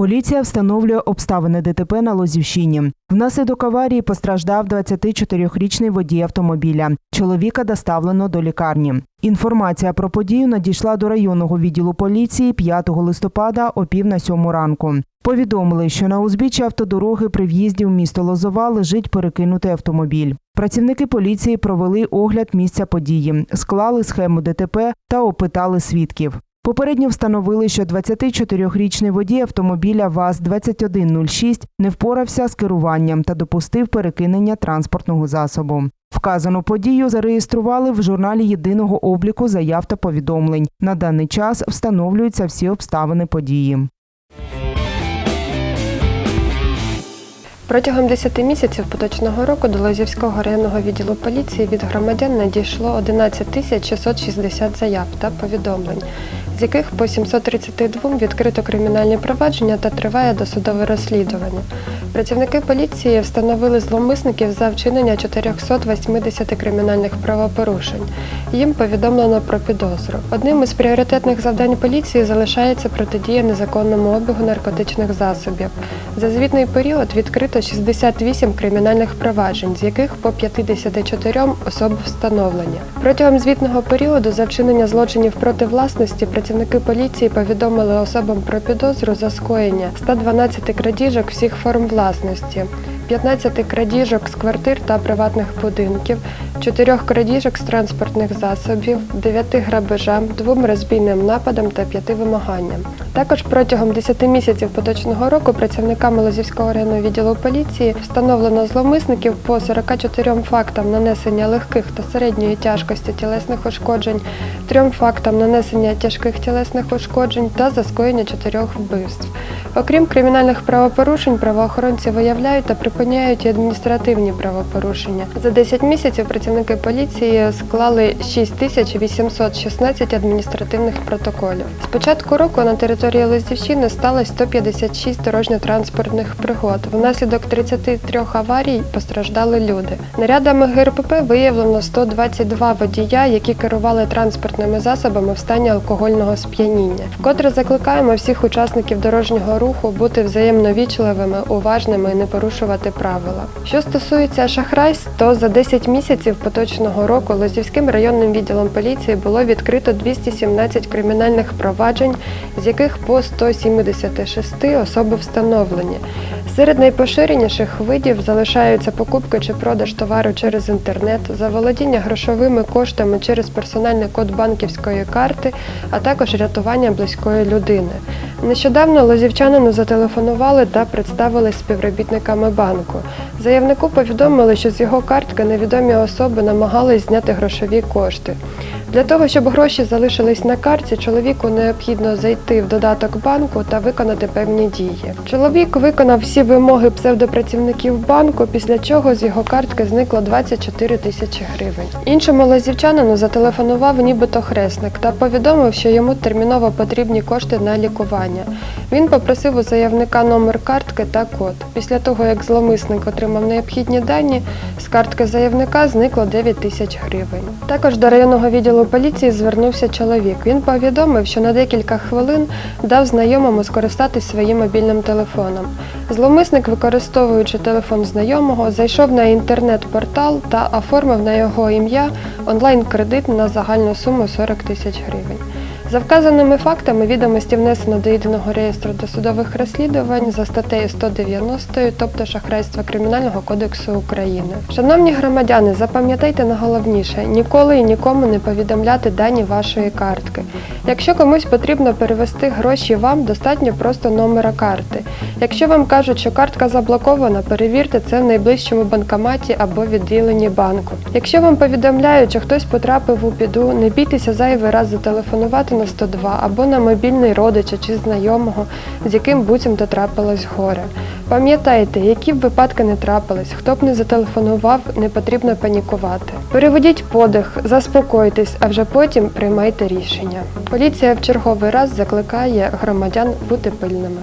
Поліція встановлює обставини ДТП на Лозівщині. Внаслідок аварії постраждав 24-річний водій автомобіля. Чоловіка доставлено до лікарні. Інформація про подію надійшла до районного відділу поліції 5 листопада о пів на сьому ранку. Повідомили, що на узбіччі автодороги при в'їзді в місто Лозова лежить перекинутий автомобіль. Працівники поліції провели огляд місця події, склали схему ДТП та опитали свідків. Попередньо встановили, що 24-річний водій автомобіля ВАЗ-2106 не впорався з керуванням та допустив перекинення транспортного засобу. Вказану подію зареєстрували в журналі єдиного обліку заяв та повідомлень. На даний час встановлюються всі обставини події. Протягом 10 місяців поточного року до Лозівського районного відділу поліції від громадян надійшло 11 тисяч 660 заяв та повідомлень, з яких по 732 відкрито кримінальні провадження та триває досудове розслідування. Працівники поліції встановили зловмисників за вчинення 480 кримінальних правопорушень. Їм повідомлено про підозру. Одним із пріоритетних завдань поліції залишається протидія незаконному обігу наркотичних засобів. За звітний період відкрито 68 кримінальних проваджень, з яких по 54 особи встановлені. Протягом звітного періоду за вчинення злочинів проти власності працівники поліції повідомили особам про підозру за скоєння 112 крадіжок всіх форм власності. 15 крадіжок з квартир та приватних будинків, 4 крадіжок з транспортних засобів, 9 грабежам, 2 розбійним нападам та 5 вимаганням. Також протягом 10 місяців поточного року працівниками Лозівського районного відділу поліції встановлено зловмисників по 44 фактам нанесення легких та середньої тяжкості тілесних ушкоджень, 3 фактам нанесення тяжких тілесних ушкоджень та за скоєння 4 вбивств. Окрім кримінальних правопорушень, правоохоронці виявляють та припиняють і адміністративні правопорушення. За 10 місяців працівники поліції склали 6816 адміністративних протоколів. З початку року на території Лозівщини сталося 156 дорожньо-транспортних пригод. Внаслідок 33 аварій постраждали люди. Нарядами ГРПП виявлено 122 водія, які керували транспортними засобами в стані алкогольного сп'яніння. Вкотре закликаємо всіх учасників дорожнього руху бути взаємно вічливими, уважними і не порушувати правила. Що стосується шахрайств, то за 10 місяців поточного року Лозівським районним відділом поліції було відкрито 217 кримінальних проваджень, з яких по 176 особи встановлені. Серед найпоширеніших видів залишаються покупки чи продаж товару через інтернет, заволодіння грошовими коштами через персональний код банківської карти, а також рятування близької людини. Нещодавно лозівчанину зателефонували та представили співробітниками банку. Заявнику повідомили, що з його картки невідомі особи намагались зняти грошові кошти. Для того, щоб гроші залишились на карті, чоловіку необхідно зайти в додаток банку та виконати певні дії. Чоловік виконав всі вимоги псевдопрацівників банку, після чого з його картки зникло 24 тисячі гривень. Іншому лазівчанину зателефонував нібито хресник та повідомив, що йому терміново потрібні кошти на лікування. Він попросив у заявника номер картки та код. Після того, як зловмисник отримав необхідні дані, з картки заявника зникло 9 тисяч гривень. Також до районного відділу поліції звернувся чоловік. Він повідомив, що на декілька хвилин дав знайомому скористатись своїм мобільним телефоном. Зловмисник, використовуючи телефон знайомого, зайшов на інтернет-портал та оформив на його ім'я онлайн-кредит на загальну суму 40 тисяч гривень. За вказаними фактами відомості внесено до єдиного реєстру досудових розслідувань за статтею 190, тобто шахрайство Кримінального кодексу України. Шановні громадяни, запам'ятайте найголовніше ніколи і нікому не повідомляти дані вашої картки. Якщо комусь потрібно перевести гроші вам, достатньо просто номера карти. Якщо вам кажуть, що картка заблокована, перевірте це в найближчому банкоматі або відділенні банку. Якщо вам повідомляють, що хтось потрапив у біду, не бійтеся зайвий раз зателефонувати на 102 або на мобільний родича чи знайомого, з яким буцімто трапилось горе. Пам'ятайте, які б випадки не трапились, хто б не зателефонував, не потрібно панікувати. Переведіть подих, заспокойтесь, а вже потім приймайте рішення. Поліція в черговий раз закликає громадян бути пильними.